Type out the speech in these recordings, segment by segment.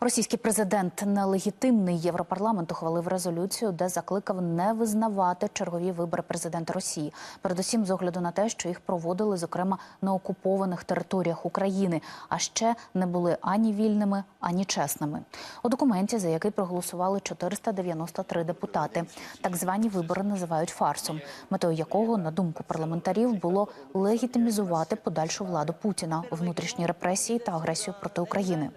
Російський президент нелегітимний Європарламент ухвалив резолюцію, де закликав не визнавати чергові вибори президента Росії. Передусім, з огляду на те, що їх проводили, зокрема на окупованих територіях України, а ще не були ані вільними, ані чесними. У документі, за який проголосували 493 депутати, так звані вибори називають фарсом, метою якого, на думку парламентарів, було легітимізувати подальшу владу Путіна, внутрішні репресії та агресію проти України.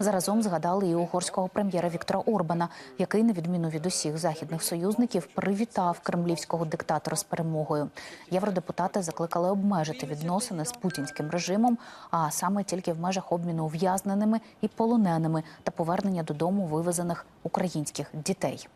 Заразом згадали і угорського прем'єра Віктора Орбана, який, на відміну від усіх західних союзників, привітав кремлівського диктатора з перемогою. Євродепутати закликали обмежити відносини з путінським режимом, а саме тільки в межах обміну ув'язненими і полоненими та повернення додому вивезених українських дітей.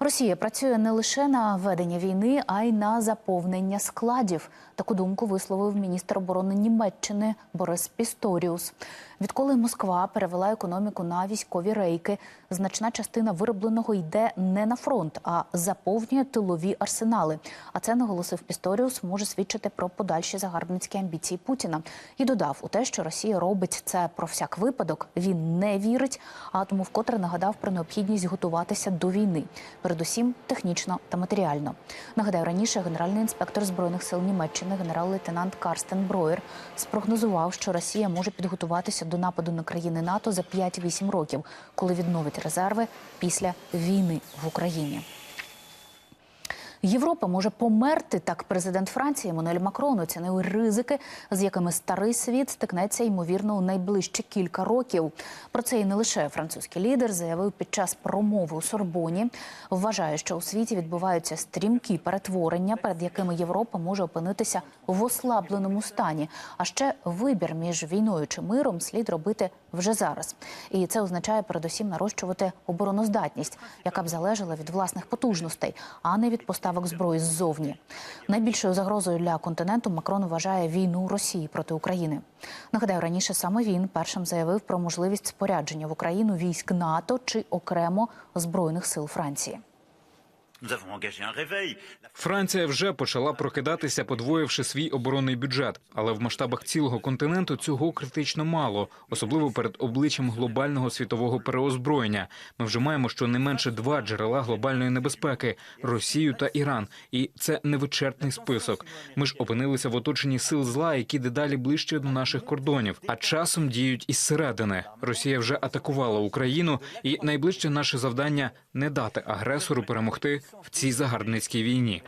Росія працює не лише на ведення війни, а й на заповнення складів. Таку думку висловив міністр оборони Німеччини Борис Пісторіус. Відколи Москва перевела економіку на військові рейки, значна частина виробленого йде не на фронт, а заповнює тилові арсенали. А це наголосив Пісторіус, може свідчити про подальші загарбницькі амбіції Путіна. І додав у те, що Росія робить це про всяк випадок. Він не вірить, а тому вкотре нагадав про необхідність готуватися до війни, передусім технічно та матеріально. Нагадаю, раніше генеральний інспектор збройних сил Німеччини, генерал-лейтенант Карстен Броєр, спрогнозував, що Росія може підготуватися до нападу на країни НАТО за 5-8 років, коли відновить резерви після війни в Україні. Європа може померти. Так президент Франції Еммануель Макрон оцінив ризики, з якими старий світ стикнеться ймовірно у найближчі кілька років. Про це і не лише французький лідер заявив під час промови у Сорбоні. Вважає, що у світі відбуваються стрімкі перетворення, перед якими Європа може опинитися в ослабленому стані. А ще вибір між війною чи миром слід робити вже зараз. І це означає передусім нарощувати обороноздатність, яка б залежала від власних потужностей, а не від поставок зброї ззовні. Найбільшою загрозою для континенту Макрон вважає війну Росії проти України. Нагадаю, раніше саме він першим заявив про можливість спорядження в Україну військ НАТО чи окремо збройних сил Франції. Франція вже почала прокидатися, подвоївши свій оборонний бюджет, але в масштабах цілого континенту цього критично мало, особливо перед обличчям глобального світового переозброєння. Ми вже маємо щонайменше два джерела глобальної небезпеки Росію та Іран, і це невичерпний список. Ми ж опинилися в оточенні сил зла, які дедалі ближче до наших кордонів, а часом діють із середини. Росія вже атакувала Україну, і найближче наше завдання не дати агресору перемогти в цій загарбницькій війні.